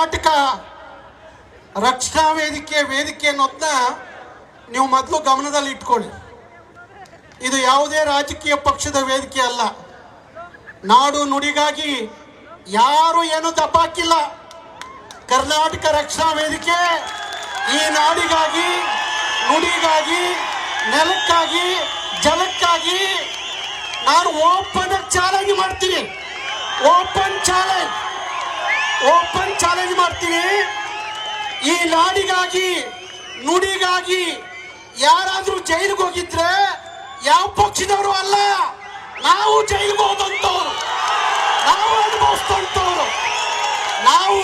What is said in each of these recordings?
ಕರ್ನಾಟಕ ರಕ್ಷಣಾ ವೇದಿಕೆ ವೇದಿಕೆ ಅನ್ನೋದನ್ನ ನೀವು ಮೊದಲು ಗಮನದಲ್ಲಿ ಇಟ್ಕೊಳ್ಳಿ. ಇದು ಯಾವುದೇ ರಾಜಕೀಯ ಪಕ್ಷದ ವೇದಿಕೆ ಅಲ್ಲ. ನಾಡು ನುಡಿಗಾಗಿ ಯಾರು ಏನು ದಬ್ಬಾಕಿಲ್ಲ. ಕರ್ನಾಟಕ ರಕ್ಷಣಾ ವೇದಿಕೆ ಈ ನಾಡಿಗಾಗಿ, ನುಡಿಗಾಗಿ, ನೆಲಕ್ಕಾಗಿ, ಜಲಕ್ಕಾಗಿ ನಾನು ಓಪನ್ ಚಾಲೆಂಜ್ ಮಾಡ್ತೀನಿ. ಓಪನ್ ಚಾಲೆಂಜ್ ಓಪನ್ ಚಾಲೆಂಜ್ ಮಾಡ್ತೀನಿ. ಈ ನಾಡಿಗಾಗಿ, ನುಡಿಗಾಗಿ ಯಾರಾದ್ರೂ ಜೈಲಿಗೆ ಹೋಗಿದ್ರೆ ಯಾವ ಪಕ್ಷದವರು ಅಲ್ಲ, ನಾವು ಜೈಲಿಗೆ ಹೋದಂತವ್ರು ನಾವು ಅನುಭವಿಸ್ತಂತವ್ರು ನಾವು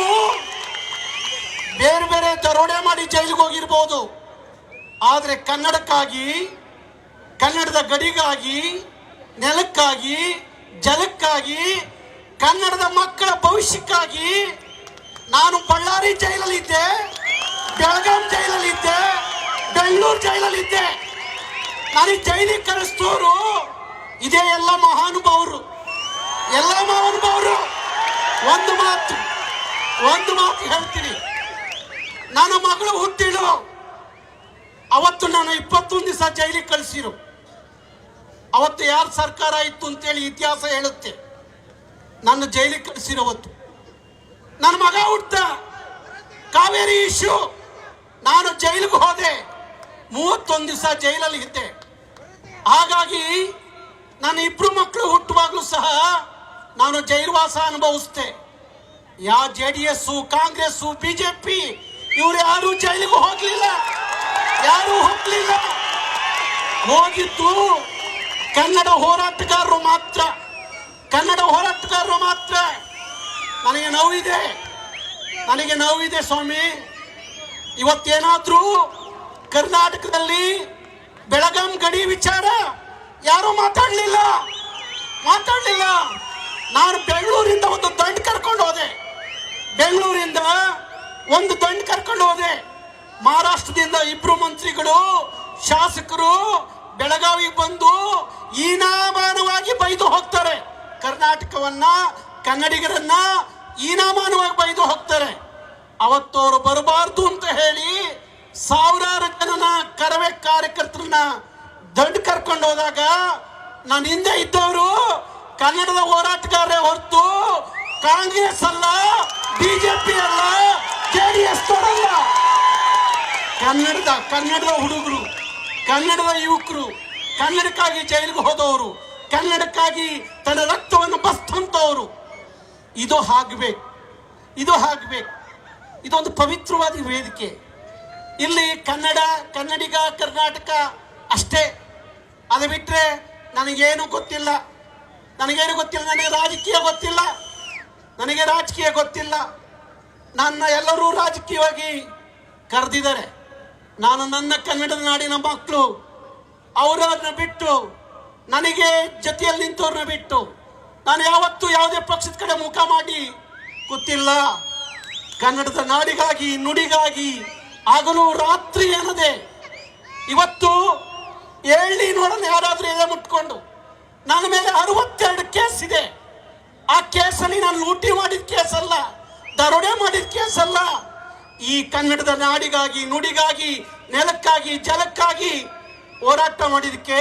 ಬೇರೆ ಬೇರೆ ದರೋಡೆ ಮಾಡಿ ಜೈಲಿಗೆ ಹೋಗಿರ್ಬೋದು. ಆದರೆ ಕನ್ನಡಕ್ಕಾಗಿ, ಕನ್ನಡದ ಗಡಿಗಾಗಿ, ನೆಲಕ್ಕಾಗಿ, ಜಲಕ್ಕಾಗಿ ಕನ್ನಡದ ಮಕ್ಕಳ ಭವಿಷ್ಯಕ್ಕಾಗಿ ನಾನು ಬಳ್ಳಾರಿ ಜೈಲಲ್ಲಿದ್ದೆ, ಬೆಳಗಾಂ ಜೈಲಲ್ಲಿದ್ದೆ ಬೆಂಗಳೂರು ಜೈಲಲ್ಲಿದ್ದೆ. ನನಗೆ ಜೈಲಿಗೆ ಕರೆಸ್ತೋರು ಇದೇ ಎಲ್ಲ ಮಹಾನುಭಾವರು. ಎಲ್ಲ ಮಹಾನುಭಾವರು. ಒಂದು ಮಾತು ಒಂದು ಮಾತು ಹೇಳ್ತೀನಿ. ನನ್ನ ಮಗಳು ಹುಟ್ಟಿಳು ಅವತ್ತು ನಾನು ಇಪ್ಪತ್ತೊಂದು ದಿವಸ ಜೈಲಿಗೆ ಕಳಿಸಿರು. ಅವತ್ತು ಯಾರು ಸರ್ಕಾರ ಇತ್ತು ಅಂತೇಳಿ ಇತಿಹಾಸ ಹೇಳುತ್ತೆ. ನನ್ನ ಜೈಲಿಗೆ ಕಳಿಸಿರೋ ಹೊತ್ತು. ನನ್ನ ಮಗ ಹುಟ್ಟ ಕಾವೇರಿ ಇಶ್ಯೂ. ನಾನು ಜೈಲಿಗೆ ಹೋದೆ. ಮೂವತ್ತೊಂದು ದಿವಸ ಜೈಲಲ್ಲಿ ಇದ್ದೆ. ಹಾಗಾಗಿ ನನ್ನ ಇಬ್ರು ಮಕ್ಕಳು ಹುಟ್ಟುವಾಗಲೂ ಸಹ ನಾನು ಜೈಲ್ವಾಸ ಅನುಭವಿಸ್ದೆ. ಯಾ J D S Congress BJP, ಇವ್ರು ಯಾರು ಜೈಲಿಗೆ ಹೋಗಲಿಲ್ಲ. ಯಾರು ಹೋಗ್ಲಿಲ್ಲ ಹೋಗಿದ್ದು ಕನ್ನಡ ಹೋರಾಟಗಾರರು ಮಾತ್ರ. ಕನ್ನಡ ಹೋರಾಟಗಾರರು ಮಾತ್ರ. ನನಗೆ ನೋವಿದೆ. ನನಗೆ ನೋವಿದೆ ಸ್ವಾಮಿ. ಇವತ್ತೇನಾದರೂ ಕರ್ನಾಟಕದಲ್ಲಿ ಬೆಳಗಾಂ ಗಡಿ ವಿಚಾರ? ಯಾರು ಮಾತಾಡಲಿಲ್ಲ. ಮಾತಾಡಲಿಲ್ಲ. ನಾನು ಬೆಂಗಳೂರಿಂದ ಒಂದು ದಂಡ ಕರ್ಕೊಂಡು ಹೋದೆ. ಬೆಂಗಳೂರಿಂದ ಒಂದು ದಂಡ ಕರ್ಕೊಂಡು ಹೋದೆ. ಮಹಾರಾಷ್ಟ್ರದಿಂದ ಇಬ್ರು ಮಂತ್ರಿಗಳು, ಶಾಸಕರು ಬೆಳಗಾವಿಗೆ ಬಂದು ಈನಾಮಾನವಾಗಿ ಬೈದು ಹೋಗ್ತಾರೆ. ಕರ್ನಾಟಕವನ್ನ ಕನ್ನಡಿಗರನ್ನ ಈನಾಮಾನವಾಗಿ ಬೈದು ಹೋಗ್ತಾರೆ. ಅವತ್ತು ಅವರು ಬರಬಾರ್ದು ಅಂತ ಹೇಳಿ ಸಾವಿರಾರು ಜನನ ಕರವೇ ಕಾರ್ಯಕರ್ತರನ್ನ ದಡ್ಡ ಕರ್ಕೊಂಡು ಹೋದಾಗ ನಾನು ಹಿಂದೆ ಇದ್ದವರು ಕನ್ನಡದ ಹೋರಾಟಗಾರರೇ ಹೊರತು ಕಾಂಗ್ರೆಸ್ ಅಲ್ಲ, ಬಿಜೆಪಿ ಅಲ್ಲ, ಜೆ ಡಿ ಎಸ್ ಅಲ್ಲ ಕನ್ನಡದ ಕನ್ನಡದ ಹುಡುಗರು, ಕನ್ನಡದ ಯುವಕರು, ಕನ್ನಡಕ್ಕಾಗಿ ಜೈಲಿಗೆ ಹೋದವರು ಕನ್ನಡಕ್ಕಾಗಿ ತನ್ನ ರಕ್ತವನ್ನು ಬಸ್ತಂತವರು ಇದು ಆಗ್ಬೇಕು ಇದು ಆಗ್ಬೇಕು ಇದೊಂದು ಪವಿತ್ರವಾದ ವೇದಿಕೆ. ಇಲ್ಲಿ ಕನ್ನಡ, ಕನ್ನಡಿಗ, ಕರ್ನಾಟಕ ಅಷ್ಟೇ. ಅದು ಬಿಟ್ಟರೆ ನನಗೇನು ಗೊತ್ತಿಲ್ಲ. ನನಗೇನು ಗೊತ್ತಿಲ್ಲ, ನನಗೆ ರಾಜಕೀಯ ಗೊತ್ತಿಲ್ಲ, ನನಗೆ ರಾಜಕೀಯ ಗೊತ್ತಿಲ್ಲ. ನನ್ನ ಎಲ್ಲರೂ ರಾಜಕೀಯವಾಗಿ ಕರೆದಿದ್ದಾರೆ. ನಾನು ನನ್ನ ಕನ್ನಡ ನಾಡಿನ ಮಕ್ಕಳು, ಅವರನ್ನು ಬಿಟ್ಟು ನನಗೆ ಜೊತೆಯಲ್ಲಿ ನಿಂತವ್ರನ್ನ ಬಿಟ್ಟು ನಾನು ಯಾವತ್ತೂ ಯಾವುದೇ ಪಕ್ಷದ ಕಡೆ ಮುಖ ಮಾಡಿ ಗೊತ್ತಿಲ್ಲ ಕನ್ನಡದ ನಾಡಿಗಾಗಿ, ನುಡಿಗಾಗಿ, ಆಗಲೂ ರಾತ್ರಿ ಏನದೆ ಇವತ್ತು ಹೇಳಿ ನೋಡೋಣ ಯಾರಾದರೂ ಎದೆ ಮುಟ್ಕೊಂಡು ನನ್ನ ಮೇಲೆ ಅರವತ್ತೆರಡು ಕೇಸ್ ಇದೆ. ಆ ಕೇಸಲ್ಲಿ ನಾನು ಲೂಟಿ ಮಾಡಿದ ಕೇಸ್ ಅಲ್ಲ ದರೋಡೆ ಮಾಡಿದ ಕೇಸ್ ಅಲ್ಲ ಈ ಕನ್ನಡದ ನಾಡಿಗಾಗಿ, ನುಡಿಗಾಗಿ, ನೆಲಕ್ಕಾಗಿ, ಜಲಕ್ಕಾಗಿ ಹೋರಾಟ ಮಾಡಿದಕ್ಕೆ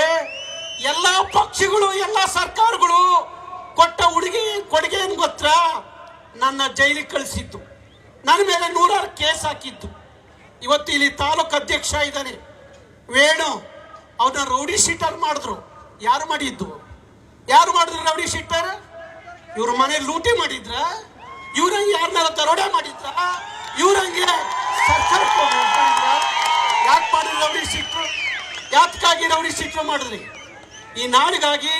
ಎಲ್ಲ ಪಕ್ಷಗಳು, ಎಲ್ಲ ಸರ್ಕಾರಗಳು ಕೊಟ್ಟ ಹುಡುಗಿ ಕೊಡುಗೆ ಏನು ಗೊತ್ತಾ? ನನ್ನ ಜೈಲಿಗೆ ಕಳಿಸಿದ್ದು. ನನ್ನ ಮೇಲೆ ನೂರಾರು ಕೇಸ್ ಹಾಕಿದ್ದು. ಇವತ್ತು ಇಲ್ಲಿ ತಾಲೂಕು ಅಧ್ಯಕ್ಷ ಇದ್ದಾನೆ. ವೇಣು, ಅವನ ರೌಡಿ ಶೀಟರ್ ಮಾಡಿದ್ರು. ಯಾರು ಮಾಡಿದ್ದು? ಯಾರು ಮಾಡಿದ್ರು ರೌಡಿ ಶೀಟರ್? ಇವ್ರ ಮನೆ ಲೂಟಿ ಮಾಡಿದ್ರ? ಇವ್ರಂಗೆ ಯಾರನ್ನೆಲ್ಲ ದರೋಡೆ ಮಾಡಿದ್ರ? ಇವ್ರಂಗೆ ಮಾಡಿದ್ರ ಯಾಕೆ ಮಾಡಿದ್ರು ರೌಡಿ ಶೀಟ್ರು? ಯಾತಕ್ಕಾಗಿ ರೌಡಿ ಶೀಟ್ರು ಮಾಡಿದ್ರಿ? ಈ ನಾಡಿಗಾಗಿ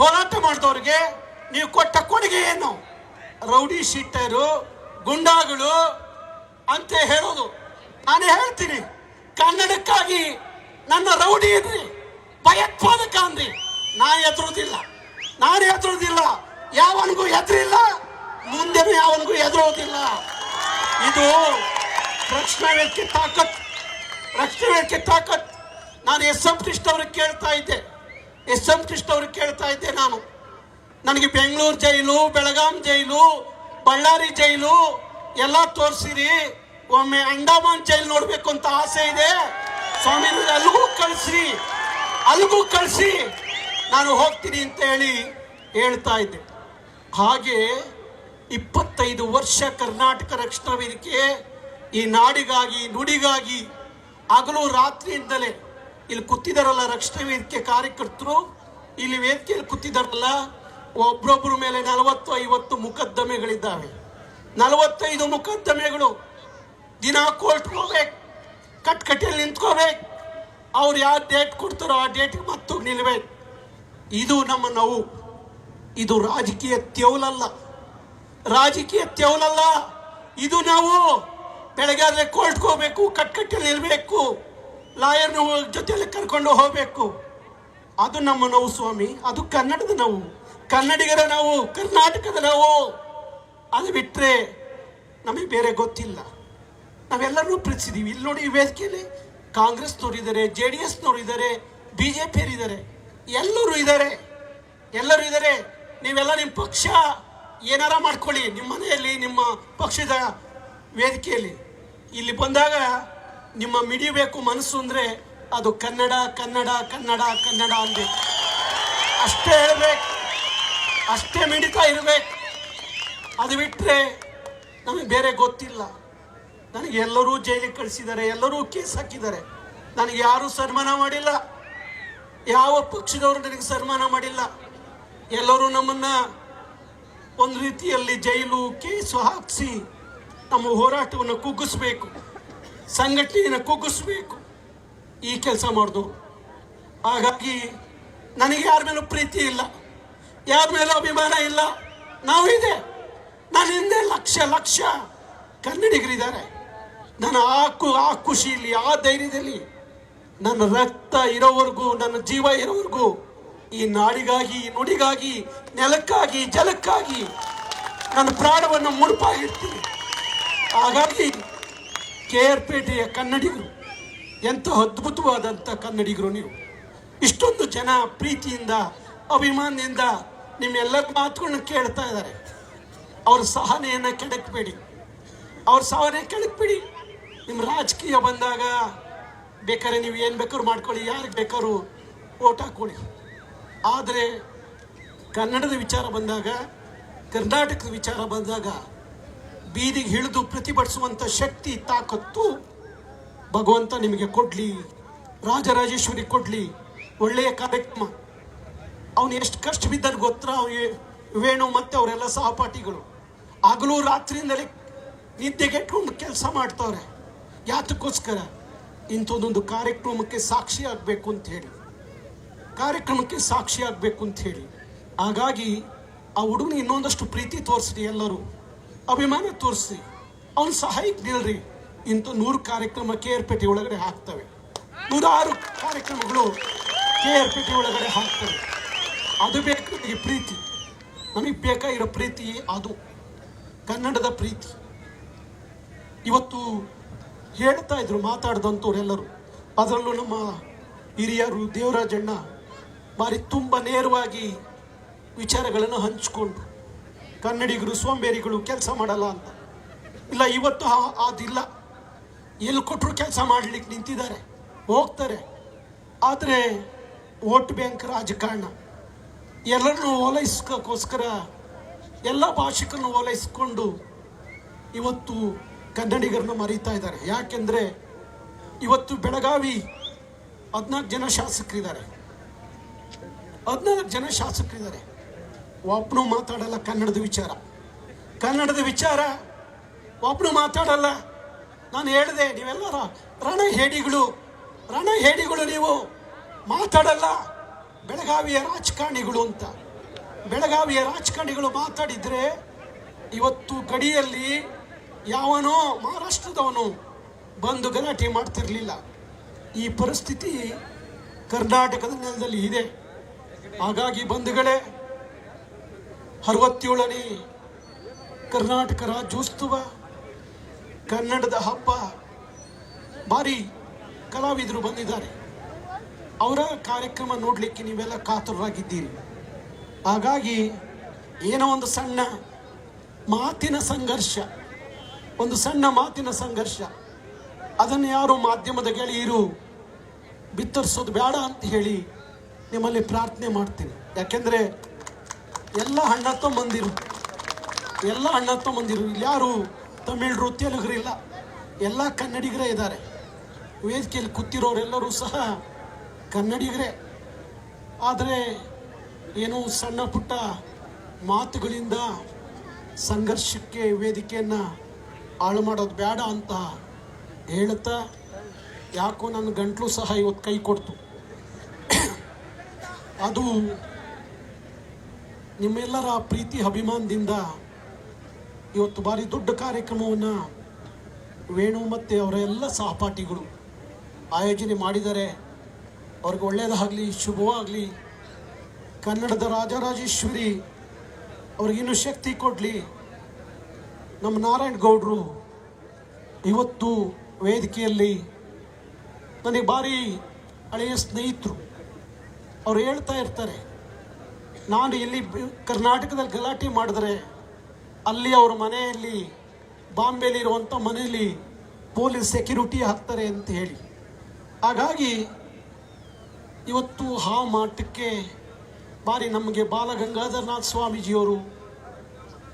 ಹೋರಾಟ ಮಾಡಿದವ್ರಿಗೆ ನೀವು ಕೊಟ್ಟ ಕೊಡುಗೆ ಏನು? ರೌಡಿ ಶೀಟರು, ಗುಂಡಾಗಳು ಅಂತ ಹೇಳೋದು. ನಾನು ಹೇಳ್ತೀನಿ, ಕನ್ನಡಕ್ಕಾಗಿ ನನ್ನ ರೌಡಿ ಇದ್ರಿ ಭಯೋತ್ಪಾದಕ ಅಂದ್ರಿ. ನಾ ಎದುರುದಿಲ್ಲ ನಾನು ಎದುರುದಿಲ್ಲ ಯಾವನಿಗೂ ಎದುರಿಲ್ಲ ಮುಂದೆನೂ ಯಾವನಿಗೂ ಎದುರೋದಿಲ್ಲ ಇದು ರಕ್ಷಣಾ ವೇದಿಕೆ ತಾಕತ್. ರಕ್ಷಣಾ ವೇದಿಕೆ ತಾಕತ್. ನಾನು ಎಸ್ ಎಂ ಕೃಷ್ಣ ಅವ್ರಿಗೆ ಕೇಳ್ತಾ ಇದ್ದೆ. ಎಸ್ ಎಂ ಕೃಷ್ಣ ಅವ್ರಿಗೆ ಕೇಳ್ತಾ ಇದ್ದೆ ನಾನು. ನನಗೆ ಬೆಂಗಳೂರು ಜೈಲು, ಬೆಳಗಾಂ ಜೈಲು, ಬಳ್ಳಾರಿ ಜೈಲು ಎಲ್ಲ ತೋರಿಸಿರಿ. ಒಮ್ಮೆ ಅಂಡಮಾನ್ ಜೈಲ್ ನೋಡಬೇಕು ಅಂತ ಆಸೆ ಇದೆ. ಸ್ವಾಮಿ ಅಲ್ಲಿಗೂ ಕಳಿಸ್ರಿ. ಅಲ್ಲಿಗೂ ಕಳಿಸಿ ನಾನು ಹೋಗ್ತೀನಿ ಅಂತ ಹೇಳಿ ಹೇಳ್ತಾ ಇದ್ದೆ. ಹಾಗೆ ಇಪ್ಪತ್ತೈದು ವರ್ಷ ಕರ್ನಾಟಕ ರಕ್ಷಣಾ ವೇದಿಕೆ ಈ ನಾಡಿಗಾಗಿ, ನುಡಿಗಾಗಿ, ಹಗಲು ರಾತ್ರಿಯಿಂದಲೇ ಇಲ್ಲಿ ಕೂತಿದಾರಲ್ಲ ರಕ್ಷಣೆ ವೇದಿಕೆ ಕಾರ್ಯಕರ್ತರು. ಇಲ್ಲಿ ವೇದಿಕೆಯಲ್ಲಿ ಕೂತಿದಾರಲ್ಲ ಒಬ್ಬೊಬ್ಬರ ಮೇಲೆ ನಲವತ್ತು ಐವತ್ತು ಮುಕದ್ದಮೆಗಳಿದ್ದಾವೆ ನಲವತ್ತೈದು ಮುಕದ್ದಮೆಗಳು ದಿನ ಕೋರ್ಟ್ಗೆ ಹೋಗ್ಬೇಕು. ಕಟ್ಕಟ್ಟೆಯಲ್ಲಿ ನಿಂತ್ಕೋಬೇಕು. ಅವ್ರು ಯಾವ ಡೇಟ್ ಕೊಡ್ತಾರೋ ಆ ಡೇಟ್ಗೆ ಮತ್ತು ನಿಲ್ಬೇಕು. ಇದು ನಮ್ಮ ನೋವು. ಇದು ರಾಜಕೀಯ ತೆವಲಲ್ಲ ರಾಜಕೀಯ ತೆವಲಲ್ಲ ಇದು ನಾವು ಬೆಳಗಾದ್ರೆ ಕೋರ್ಟ್ಗೆ ಹೋಗ್ಬೇಕು, ಕಟ್ಕಟ್ಟೆಯಲ್ಲಿ ನಿಲ್ಬೇಕು. ಲಾಯರ್ನ ಜೊತೆಯಲ್ಲಿ ಕರ್ಕೊಂಡು ಹೋಗಬೇಕು. ಅದು ನಮ್ಮ ನೋವು ಸ್ವಾಮಿ. ಅದು ಕನ್ನಡದ ನೋವು. ಕನ್ನಡಿಗರ ನಾವು, ಕರ್ನಾಟಕದ ನಾವು. ಅದು ಬಿಟ್ಟರೆ ನಮಗೆ ಬೇರೆ ಗೊತ್ತಿಲ್ಲ. ನಾವೆಲ್ಲರೂ ಪ್ರೀತಿಸಿದೀವಿ. ಇಲ್ಲಿ ನೋಡಿ ವೇದಿಕೆಯಲ್ಲಿ ಕಾಂಗ್ರೆಸ್ನವ್ರು ಇದ್ದಾರೆ, ಜೆ ಡಿ ಎಸ್ನವರು ಇದ್ದಾರೆ, ಬಿ ಜೆ ಪಿಯರು ಇದ್ದಾರೆ. ಎಲ್ಲರೂ ಇದ್ದಾರೆ. ಎಲ್ಲರೂ ಇದ್ದಾರೆ. ನೀವೆಲ್ಲ ನಿಮ್ಮ ಪಕ್ಷ ಏನಾರ ಮಾಡ್ಕೊಳ್ಳಿ. ನಿಮ್ಮ ಮನೆಯಲ್ಲಿ, ನಿಮ್ಮ ಪಕ್ಷದ ವೇದಿಕೆಯಲ್ಲಿ. ಇಲ್ಲಿ ಬಂದಾಗ ನಿಮ್ಮ ಮಿಡಿಬೇಕು ಮನಸ್ಸು ಅಂದರೆ ಅದು ಕನ್ನಡ ಕನ್ನಡ ಕನ್ನಡ ಕನ್ನಡ ಅನ್ಬೇಕು. ಅಷ್ಟೇ ಹೇಳ್ಬೇಕು. ಅಷ್ಟೇ ಮಿಡಿತಾ ಇರಬೇಕು. ಅದು ಬಿಟ್ಟರೆ ನಮಗೆ ಬೇರೆ ಗೊತ್ತಿಲ್ಲ. ನನಗೆ ಎಲ್ಲರೂ ಜೈಲಿಗೆ ಕಳಿಸಿದ್ದಾರೆ, ಎಲ್ಲರೂ ಕೇಸ್ ಹಾಕಿದ್ದಾರೆ. ನನಗೆ ಯಾರೂ ಸನ್ಮಾನ ಮಾಡಿಲ್ಲ. ಯಾವ ಪಕ್ಷದವರು ನನಗೆ ಸನ್ಮಾನ ಮಾಡಿಲ್ಲ. ಎಲ್ಲರೂ ನಮ್ಮನ್ನ ಒಂದು ರೀತಿಯಲ್ಲಿ ಜೈಲು ಕೇಸು ಹಾಕಿಸಿ ನಮ್ಮ ಹೋರಾಟವನ್ನು ಕುಗ್ಗಿಸ್ಬೇಕು. ಸಂಘಟನೆಯನ್ನು ಕುಗ್ಗಿಸ್ಬೇಕು ಈ ಕೆಲಸ ಮಾಡಿದ್ರು ಹಾಗಾಗಿ ನನಗೆ ಯಾರ ಮೇಲೂ ಪ್ರೀತಿ ಇಲ್ಲ. ಯಾರ ಮೇಲೂ ಅಭಿಮಾನ ಇಲ್ಲ. ನಾವು ಇದೆ. ನನ್ನ ಹಿಂದೆ ಲಕ್ಷ ಲಕ್ಷ ಕನ್ನಡಿಗರಿದ್ದಾರೆ. ನನ್ನ ಆ ಆ ಖುಷಿಯಲ್ಲಿ, ಆ ಧೈರ್ಯದಲ್ಲಿ ನನ್ನ ರಕ್ತ ಇರೋವರೆಗೂ, ನನ್ನ ಜೀವ ಇರೋವರೆಗೂ ಈ ನಾಡಿಗಾಗಿ, ಈ ನುಡಿಗಾಗಿ, ನೆಲಕ್ಕಾಗಿ, ಜಲಕ್ಕಾಗಿ ನನ್ನ ಪ್ರಾಣವನ್ನು ಮುಡುಪಾಗಿರ್ತೀನಿ ಹಾಗಾಗಿ ಕೆ ಆರ್ ಪೇಟೆಯ ಕನ್ನಡಿಗರು. ಎಂಥ ಅದ್ಭುತವಾದಂಥ ಕನ್ನಡಿಗರು ನೀವು. ಇಷ್ಟೊಂದು ಜನ ಪ್ರೀತಿಯಿಂದ, ಅಭಿಮಾನದಿಂದ ನಿಮ್ಮೆಲ್ಲರ ಮಾತುಗಳನ್ನ ಕೇಳ್ತಾ ಇದ್ದಾರೆ. ಅವ್ರ ಸಹನೆಯನ್ನು ಕೆಡಕಬೇಡಿ. ಅವ್ರ ಸಹನೆ ಕೆಡಕಬೇಡಿ. ನಿಮ್ಮ ರಾಜಕೀಯ ಬಂದಾಗ ಬೇಕಾದ್ರೆ ನೀವು ಏನು ಬೇಕಾದ್ರೂ ಮಾಡ್ಕೊಳ್ಳಿ, ಯಾರಿಗೆ ಬೇಕಾದ್ರೂ ಓಟ್ ಹಾಕೊಳ್ಳಿ ಆದರೆ ಕನ್ನಡದ ವಿಚಾರ ಬಂದಾಗ, ಕರ್ನಾಟಕದ ವಿಚಾರ ಬಂದಾಗ ಬೀದಿಗೆ ಹಿಡಿದು ಪ್ರತಿಭಟಿಸುವಂಥ ಶಕ್ತಿ, ತಾಕತ್ತು ಭಗವಂತ ನಿಮಗೆ ಕೊಡಲಿ, ರಾಜರಾಜೇಶ್ವರಿ ಕೊಡಲಿ, ಒಳ್ಳೆಯ ಕಾರ್ಯಕ್ರಮ. ಅವನು ಎಷ್ಟು ಕಷ್ಟ ಬಿದ್ದನು ಗೊತ್ತಾ? ವೇಣು ಮತ್ತು ಅವರೆಲ್ಲ ಸಹಪಾಠಿಗಳು. ಹಗಲು ರಾತ್ರಿಯಿಂದಲೇ ನಿದ್ದೆಗೆಟ್ಕೊಂಡು ಕೆಲಸ ಮಾಡ್ತವ್ರೆ. ಯಾತಕ್ಕೋಸ್ಕರ? ಇಂಥದ್ದೊಂದು ಕಾರ್ಯಕ್ರಮಕ್ಕೆ ಸಾಕ್ಷಿ ಆಗಬೇಕು ಅಂತ ಹೇಳಿ. ಕಾರ್ಯಕ್ರಮಕ್ಕೆ ಸಾಕ್ಷಿ ಆಗಬೇಕು ಅಂತ ಹೇಳಿ. ಹಾಗಾಗಿ ಆ ಹುಡುಗನ ಇನ್ನೊಂದಷ್ಟು ಪ್ರೀತಿ ತೋರಿಸ್ರಿ ಎಲ್ಲರೂ. ಅಭಿಮಾನ ತೋರಿಸಿ. ಅವನ ಸಹಾಯಕ್ಕೆ ನಿಲ್ರಿ. ಇಂಥ ನೂರು ಕಾರ್ಯಕ್ರಮ ಕೆ ಆರ್ ಪೇಟೆ ಒಳಗಡೆ ಹಾಕ್ತವೆ. ನೂರಾರು ಕಾರ್ಯಕ್ರಮಗಳು ಕೆ ಆರ್ ಪೇಟೆ ಒಳಗಡೆ ಹಾಕ್ತವೆ. ಅದು ಬೇಕು ನಮಗೆ ಪ್ರೀತಿ. ನಮಗೆ ಬೇಕಾಗಿರೋ ಪ್ರೀತಿ ಅದು. ಕನ್ನಡದ ಪ್ರೀತಿ. ಇವತ್ತು ಹೇಳ್ತಾ ಇದ್ರು ಮಾತಾಡ್ದಂಥವ್ರೆಲ್ಲರೂ ಅದರಲ್ಲೂ ನಮ್ಮ ಹಿರಿಯರು ದೇವರಾಜಣ್ಣ ಬಾರಿ ತುಂಬ ನೇರವಾಗಿ ವಿಚಾರಗಳನ್ನು ಹಂಚಿಕೊಂಡು ಕನ್ನಡಿಗರು ಸೋಂಬೇರಿಗಳು ಕೆಲಸ ಮಾಡಲ್ಲ ಅಂತ. ಇಲ್ಲ, ಇವತ್ತು ಅದಿಲ್ಲ. ಎಲ್ಲಿ ಕೊಟ್ಟರು ಕೆಲಸ ಮಾಡಲಿಕ್ಕೆ ನಿಂತಿದ್ದಾರೆ. ಹೋಗ್ತಾರೆ. ಆದರೆ ವೋಟ್ ಬ್ಯಾಂಕ್ ರಾಜಕಾರಣ. ಎಲ್ಲರನ್ನೂ ಓಲೈಸ್ಕೋಸ್ಕರ ಎಲ್ಲ ಭಾಷಿಕರನ್ನು ಓಲೈಸ್ಕೊಂಡು ಇವತ್ತು ಕನ್ನಡಿಗರನ್ನು ಮರೀತಾ ಇದ್ದಾರೆ. ಯಾಕೆಂದರೆ ಇವತ್ತು ಬೆಳಗಾವಿ ಹದಿನಾಲ್ಕು ಜನ ಶಾಸಕರಿದ್ದಾರೆ. ಹದಿನಾಲ್ಕು ಜನ ಶಾಸಕರಿದ್ದಾರೆ. ಒಬ್ಬನು ಮಾತಾಡಲ್ಲ ಕನ್ನಡದ ವಿಚಾರ. ಕನ್ನಡದ ವಿಚಾರ ಒಬ್ಬನು ಮಾತಾಡಲ್ಲ. ನಾನು ಹೇಳಿದೆ, ನೀವೆಲ್ಲರ ರಣ ಹೇಡಿಗಳು ರಣ ಹೇಡಿಗಳು ನೀವು. ಮಾತಾಡಲ್ಲ. ಬೆಳಗಾವಿಯ ರಾಜಕಾರಣಿಗಳು ಅಂತ. ಬೆಳಗಾವಿಯ ರಾಜಕಾರಣಿಗಳು ಮಾತಾಡಿದರೆ ಇವತ್ತು ಗಡಿಯಲ್ಲಿ ಯಾವನೋ ಮಹಾರಾಷ್ಟ್ರದವನು ಬಂದು ಗಲಾಟೆ ಮಾಡ್ತಿರ್ಲಿಲ್ಲ. ಈ ಪರಿಸ್ಥಿತಿ ಕರ್ನಾಟಕದ ನೆಲದಲ್ಲಿ ಇದೆ. ಹಾಗಾಗಿ ಬಂಧುಗಳೇ ಅರವತ್ತೇಳನೇ ಕರ್ನಾಟಕ ರಾಜ್ಯೋತ್ಸವ, ಕನ್ನಡದ ಹಬ್ಬ. ಭಾರಿ ಕಲಾವಿದರು ಬಂದಿದ್ದಾರೆ. ಅವರ ಕಾರ್ಯಕ್ರಮ ನೋಡಲಿಕ್ಕೆ ನೀವೆಲ್ಲ ಕಾತುರರಾಗಿದ್ದೀರಿ. ಹಾಗಾಗಿ ಏನೋ ಒಂದು ಸಣ್ಣ ಮಾತಿನ ಸಂಘರ್ಷ, ಒಂದು ಸಣ್ಣ ಮಾತಿನ ಸಂಘರ್ಷ. ಅದನ್ನು ಯಾರು ಮಾಧ್ಯಮದ ಗೆಳೆಯರು ಬಿತ್ತರಿಸೋದು ಬೇಡ ಅಂತ ಹೇಳಿ ನಿಮ್ಮಲ್ಲಿ ಪ್ರಾರ್ಥನೆ ಮಾಡ್ತೀನಿ. ಯಾಕೆಂದರೆ ಎಲ್ಲ ಅಣ್ಣ ಮಂದಿರು ಎಲ್ಲ ಅಣ್ಣ ಮಂದಿರು ಇಲ್ಲಿ ಯಾರು ತಮಿಳರು ತೆಲುಗರಿಲ್ಲ ಎಲ್ಲ ಕನ್ನಡಿಗರೇ ಇದ್ದಾರೆ. ವೇದಿಕೆಯಲ್ಲಿ ಕೂತಿರೋರೆಲ್ಲರೂ ಸಹ ಕನ್ನಡಿಗರೇ. ಆದರೆ ಏನು ಸಣ್ಣ ಪುಟ್ಟ ಮಾತುಗಳಿಂದ ಸಂಘರ್ಷಕ್ಕೆ ವೇದಿಕೆಯನ್ನು ಹಾಳು ಮಾಡೋದು ಬೇಡ ಅಂತ ಹೇಳುತ್ತಾ ಯಾಕೋ ನನ್ನ ಗಂಟ್ಲು ಸಹ ಇವತ್ತು ಕೈ ಕೊಡ್ತು. ಅದು ನಿಮ್ಮೆಲ್ಲರ ಪ್ರೀತಿ, ಅಭಿಮಾನದಿಂದ ಇವತ್ತು ಭಾರಿ ದೊಡ್ಡ ಕಾರ್ಯಕ್ರಮವನ್ನು ವೇಣು ಮತ್ತು ಅವರ ಎಲ್ಲ ಸಹಪಾಠಿಗಳು ಆಯೋಜನೆ ಮಾಡಿದ್ದಾರೆ. ಅವ್ರಿಗೆ ಒಳ್ಳೆಯದಾಗಲಿ ಶುಭವಾಗಲಿ. ಕನ್ನಡದ ರಾಜರಾಜೇಶ್ವರಿ ಅವ್ರಿಗಿನ್ನೂ ಶಕ್ತಿ ಕೊಡಲಿ. ನಮ್ಮ ನಾರಾಯಣ ಗೌಡರು ಇವತ್ತು ವೇದಿಕೆಯಲ್ಲಿ ನನಗೆ ಭಾರಿ ಹಳೆಯ ಸ್ನೇಹಿತರು. ಅವ್ರು ಹೇಳ್ತಾ ಇರ್ತಾರೆ ನಾನು ಇಲ್ಲಿ ಕರ್ನಾಟಕದಲ್ಲಿ ಗಲಾಟೆ ಮಾಡಿದ್ರೆ ಅಲ್ಲಿ ಅವ್ರ ಮನೆಯಲ್ಲಿ ಬಾಂಬೆಲಿರುವಂಥ ಮನೆಯಲ್ಲಿ ಪೊಲೀಸ್ ಸೆಕ್ಯೂರಿಟಿ ಹಾಕ್ತಾರೆ ಅಂತ ಹೇಳಿ. ಹಾಗಾಗಿ ಇವತ್ತು ಆ ಮಾಟಕ್ಕೆ ಬಾರಿ ನಮಗೆ ಬಾಲಗಂಗಾಧರನಾಥ ಸ್ವಾಮೀಜಿಯವರು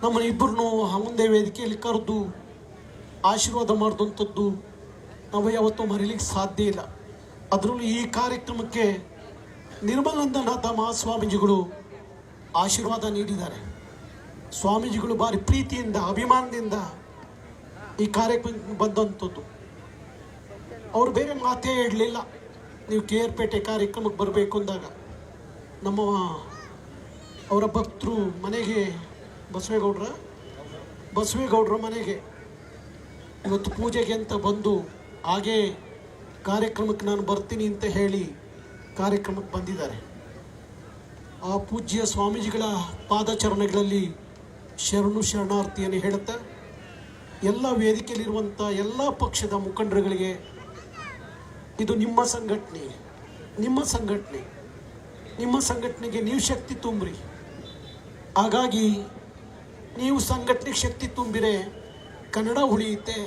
ನಮ್ಮ ಇಬ್ಬರನ್ನು ಮುಂದೆ ವೇದಿಕೆಯಲ್ಲಿ ಕರೆದು ಆಶೀರ್ವಾದ ಮಾಡಿದಂಥದ್ದು ನಾವು ಯಾವತ್ತೂ ಮರೀಲಿಕ್ಕೆ ಸಾಧ್ಯ ಇಲ್ಲ. ಅದರಲ್ಲೂ ಈ ಕಾರ್ಯಕ್ರಮಕ್ಕೆ ನಿರ್ಮಲಾನಂದನಾಥ ಮಹಾಸ್ವಾಮೀಜಿಗಳು ಆಶೀರ್ವಾದ ನೀಡಿದ್ದಾರೆ. ಸ್ವಾಮೀಜಿಗಳು ಭಾರಿ ಪ್ರೀತಿಯಿಂದ, ಅಭಿಮಾನದಿಂದ ಈ ಕಾರ್ಯಕ್ರಮಕ್ಕೆ ಬಂದಂಥದ್ದು. ಅವರು ಬೇರೆ ಮಾತೇ ಹೇಳಲಿಲ್ಲ. ನೀವು ಕೆ ಆರ್ ಪೇಟೆ ಕಾರ್ಯಕ್ರಮಕ್ಕೆ ಬರಬೇಕು ಅಂದಾಗ ನಮ್ಮ ಅವರ ಭಕ್ತರು ಮನೆಗೆ, ಬಸವೇಗೌಡ್ರ, ಬಸವೇಗೌಡರ ಮನೆಗೆ ಇವತ್ತು ಪೂಜೆಗೆ ಅಂತ ಬಂದು ಹಾಗೇ ಕಾರ್ಯಕ್ರಮಕ್ಕೆ ನಾನು ಬರ್ತೀನಿ ಅಂತ ಹೇಳಿ ಕಾರ್ಯಕ್ರಮಕ್ಕೆ ಬಂದಿದ್ದಾರೆ. ಆ ಪೂಜ್ಯ ಸ್ವಾಮೀಜಿಗಳ ಪಾದಚರಣೆಗಳಲ್ಲಿ ಶರಣು ಶರಣಾರ್ಥಿಯನ್ನು ಹೇಳುತ್ತಾ, ಎಲ್ಲ ವೇದಿಕೆಯಲ್ಲಿರುವಂಥ ಎಲ್ಲ ಪಕ್ಷದ ಮುಖಂಡರುಗಳಿಗೆ ಇದು ನಿಮ್ಮ ಸಂಘಟನೆ ನಿಮ್ಮ ಸಂಘಟನೆ, ನಿಮ್ಮ ಸಂಘಟನೆಗೆ ನೀವು ಶಕ್ತಿ ತುಂಬ್ರಿ. ಹಾಗಾಗಿ ನೀವು ಸಂಘಟನೆಗೆ ಶಕ್ತಿ ತುಂಬಿರೆ ಕನ್ನಡ ಉಳಿಯುತ್ತೆ,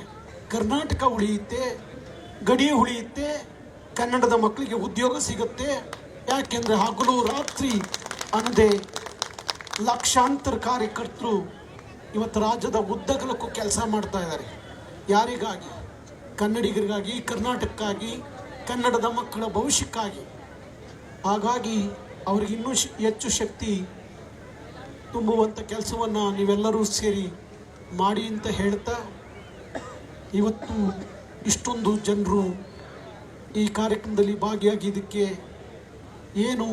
ಕರ್ನಾಟಕ ಉಳಿಯುತ್ತೆ ಗಡಿ ಉಳಿಯುತ್ತೆ, ಕನ್ನಡದ ಮಕ್ಕಳಿಗೆ ಉದ್ಯೋಗ ಸಿಗುತ್ತೆ. ಯಾಕೆಂದರೆ ಹಗಲು ರಾತ್ರಿ ಅನ್ನದೆ ಲಕ್ಷಾಂತರ ಕಾರ್ಯಕರ್ತರು ಇವತ್ತು ರಾಜ್ಯದ ಉದ್ದಗಲಕ್ಕೂ ಕೆಲಸ ಮಾಡ್ತಾ ಇದ್ದಾರೆ. ಯಾರಿಗಾಗಿ? ಕನ್ನಡಿಗರಿಗಾಗಿ, ಕರ್ನಾಟಕಕ್ಕಾಗಿ, ಕನ್ನಡದ ಮಕ್ಕಳ ಭವಿಷ್ಯಕ್ಕಾಗಿ. ಹಾಗಾಗಿ ಅವ್ರಿಗೆ ಇನ್ನೂ ಹೆಚ್ಚು ಶಕ್ತಿ ತುಂಬುವಂಥ ಕೆಲಸವನ್ನು ನೀವೆಲ್ಲರೂ ಸೇರಿ ಮಾಡಿ ಅಂತ ಹೇಳ್ತಾ ಇವತ್ತು ಇಷ್ಟೊಂದು ಜನರು ಈ ಕಾರ್ಯಕ್ರಮದಲ್ಲಿ ಭಾಗಿಯಾಗಿದ್ದಕ್ಕೆ ಏನು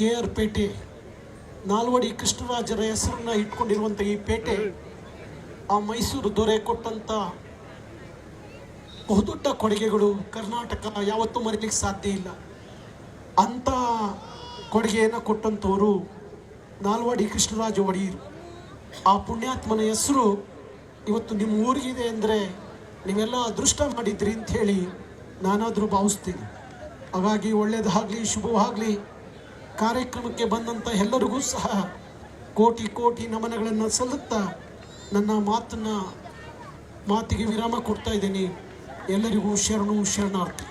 ಕೆ ಆರ್ ಪೇಟೆ, ನಾಲ್ವಡಿ ಕೃಷ್ಣರಾಜರ ಹೆಸರನ್ನ ಇಟ್ಕೊಂಡಿರುವಂಥ ಈ ಪೇಟೆ, ಆ ಮೈಸೂರು ದೊರೆ ಕೊಟ್ಟಂಥ ಬಹುದೊಡ್ಡ ಕೊಡುಗೆಗಳು ಕರ್ನಾಟಕ ಯಾವತ್ತೂ ಮರೀಲಿಕ್ಕೆ ಸಾಧ್ಯ ಇಲ್ಲ. ಅಂಥ ಕೊಡುಗೆಯನ್ನು ಕೊಟ್ಟಂಥವರು ನಾಲ್ವಡಿ ಕೃಷ್ಣರಾಜ ಒಡೆಯರು. ಆ ಪುಣ್ಯಾತ್ಮನ ಹೆಸರು ಇವತ್ತು ನಿಮ್ಮ ಊರಿಗಿದೆ ಅಂದರೆ ನೀವೆಲ್ಲ ಅದೃಷ್ಟ ಮಾಡಿದ್ರಿ ಅಂತ ಹೇಳಿ ನಾನಾದರೂ ಭಾವಿಸ್ತೀನಿ. ಹಾಗಾಗಿ ಒಳ್ಳೆಯದಾಗಲಿ ಶುಭವಾಗಲಿ. ಕಾರ್ಯಕ್ರಮಕ್ಕೆ ಬಂದಂಥ ಎಲ್ಲರಿಗೂ ಸಹ ಕೋಟಿ ಕೋಟಿ ನಮನಗಳನ್ನು ಸಲ್ಲುತ್ತಾ ನನ್ನ ಮಾತನ್ನು, ಮಾತಿಗೆ ವಿರಾಮ ಕೊಡ್ತಾ ಇದ್ದೀನಿ. ಎಲ್ಲರಿಗೂ ಶರಣು ಶರಣಾರ್ಥಿ.